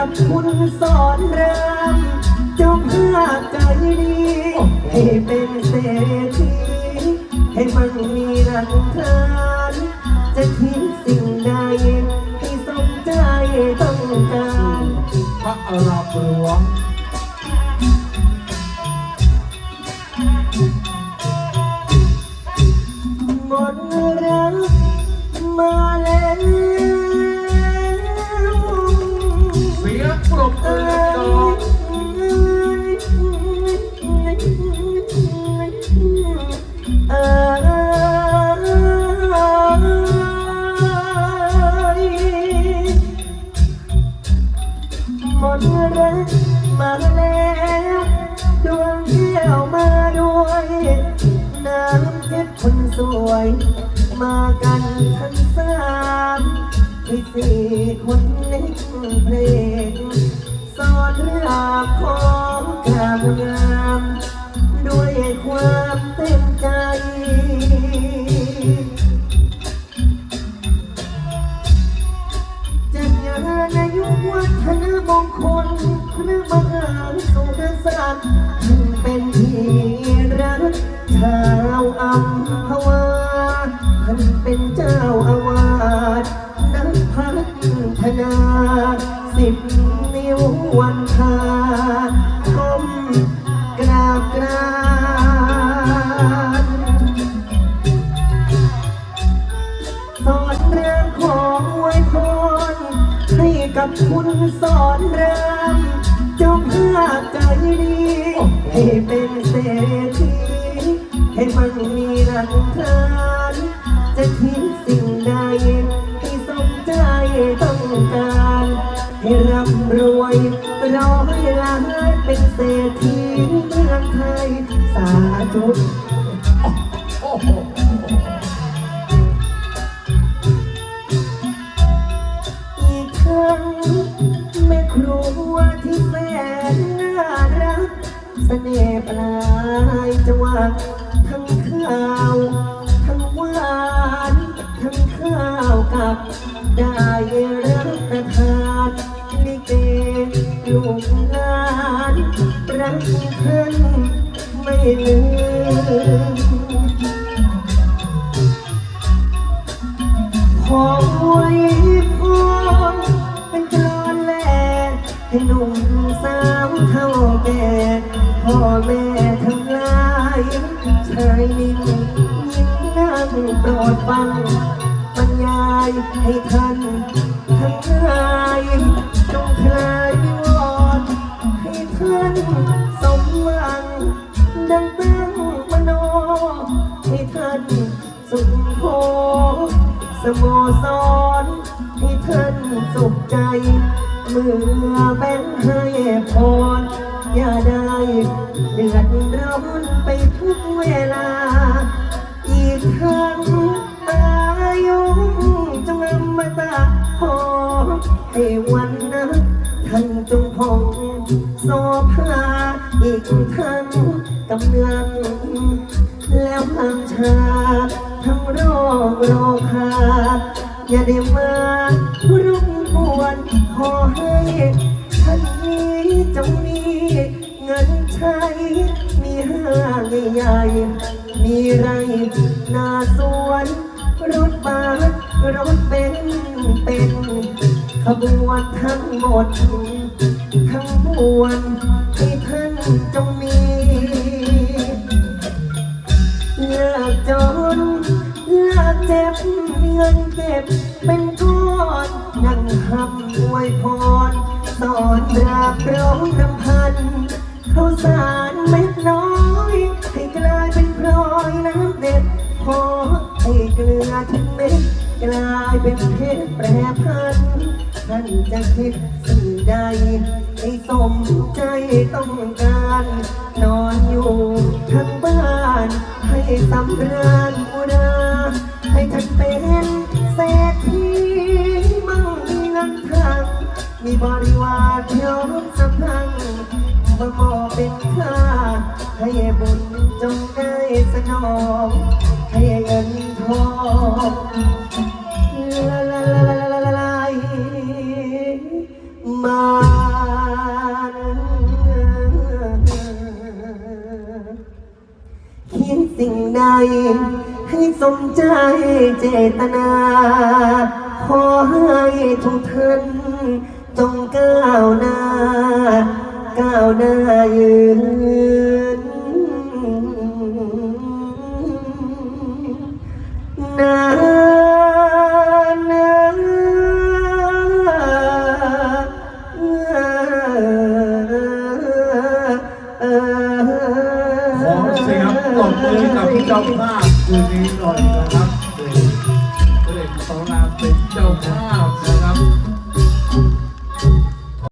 กับคุณสอนรามเจ้าภาพใจดี ให้เป็นเศรษฐีให้มันมีรักทาน จะทิ้งสิ่งใดให้สมใจต้องการ พระอารามหลวง เพชรคนสวย มากันทั้งสามที่สี่คนเล่นเพลงสอนรามของกรามงาม ด้วยความเต็มใจจัดงานอายุวัฒนมงคลพระมหาสุรศักดิ์ท่านเป็นที่รักชาวอัมพวาท่านเป็นเจ้าอาวาสนักพัฒนาสิบนิ้ววันทาก้มกราบกรานสอนเรื่องของไวยพรให้กับคุณสอนรามจ้าภาพใจดีให้เป็นเศรษฐ ให้มันมีรักทานจะทิ้งสิ่งใดที่สมใจต้องการ ให้ร่ำรวยร้อยล้านเป็นเศรษฐีเมืองไทยสาธุ เสน่ห์ปลายจวักทั้งข้าว ทั้งหวาน ทั้งข้าวกับ ได้รับประทานลิเกลูกงานรักท่านไม่ลืม พ่อแม่ทั้งหลายชายนิ่งยิ้มนั่งโปรดฟังบรรยายให้ท่านทั้งหลายจงคลายวิวรณ์ให้ท่านสมหวังดังตั้งมโนให้ท่านสุขโภสโมสรให้ท่านสุขใจ เมื่อแบ่งให้พร อย่าได้ เดือดร้อนไปทุกเวลา อีกทั้งอายุจงอมตะขอให้วันนั้นท่านจงพองโสภาอีกทั้งกำลัง แล้วทางชา ทั้งรคโรคาอย่าได้มารุกปวนขอให้ ใช้มีห้างใหญ่ๆมีไรนาสวน รถบัสรถเบนเป็นขบวนทั้งหมด ทั้งมวลที่ท่านจงมีเลิกจนเลิกเจ็บเงินเก็บเป็นก้อนนั่งคำอวยพรสอนราบร้องรำพัน ข้าวสารเม็ดน้อยให้กลายเป็นพลอยน้ำเด็ดพอให้เกลือทั้งเม็ดกลายเป็นเพชรแปรพันท่านจะคิดสิ่งใดให้สมใจต้องการ นอนอยู่ทั้งบ้าน ให้สำราญอุราให้ท่านเป็นเศรษฐีมั่งมีเงินทางมีบริวารเที่ยวสะพรัง มามอบเป็นข้าให้บุญจงได้สนอง ให้เงินทองลาลาลาลาลาลามา คิดสิ่งใด ให้สมใจเจตนา ขอให้ทุกท่านจงก้าวหน้า นานนาเอขอเสียงปรบมือกับเจ้าภาพคืนนี้หน่อยนะครับเด็กเด็กสองนราเป็นเจ้าภา